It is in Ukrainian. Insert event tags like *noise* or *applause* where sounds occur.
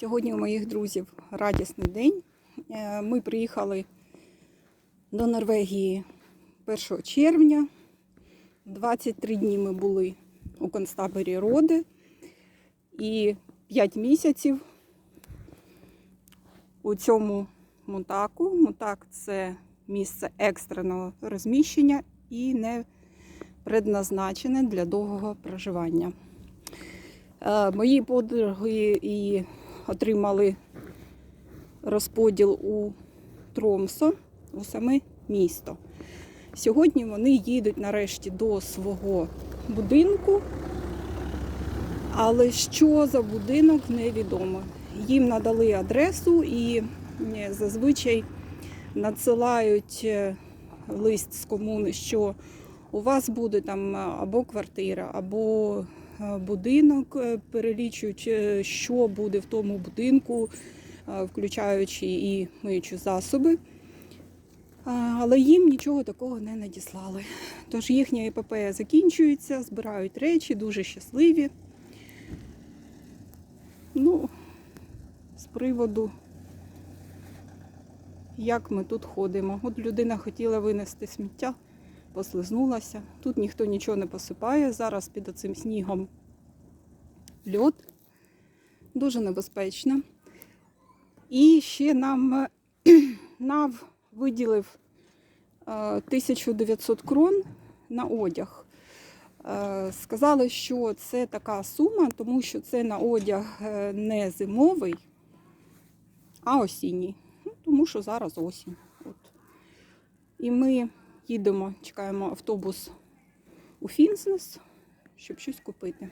Сьогодні у моїх друзів радісний день. Е, Ми приїхали до Норвегії 1 червня. 23 дні ми були у концтаборі Роди і 5 місяців у цьому мутаку. Мутак це місце екстреного розміщення і не предназначене для довгого проживання. Е, Мої подруги і отримали розподіл у Тромсо, у саме місто. Сьогодні вони їдуть нарешті до свого будинку, але що за будинок невідомо. Їм надали адресу і е, зазвичай надсилають е, лист з комуни, що у вас буде там е, або квартира, або будинок, е, перелічують, е, що буде в тому будинку, е, включаючи і миючі засоби. Але їм нічого такого не надіслали. Тож їхня епопея закінчується, збирають речі, дуже щасливі. Ну, з приводу, як ми тут ходимо. От людина хотіла винести сміття, послизнулася. Тут ніхто нічого не посипає. Зараз під оцим снігом льод. Дуже небезпечно. І ще нам е, *clears throat* НАВ виділив е, 1900 крон на одяг. Е, Сказали, що це така сума, тому що це на одяг е, не зимовий, а осінній. Ну, тому що зараз осінь. От. І ми їдемо, чекаємо автобус у Фінснес, щоб щось купити.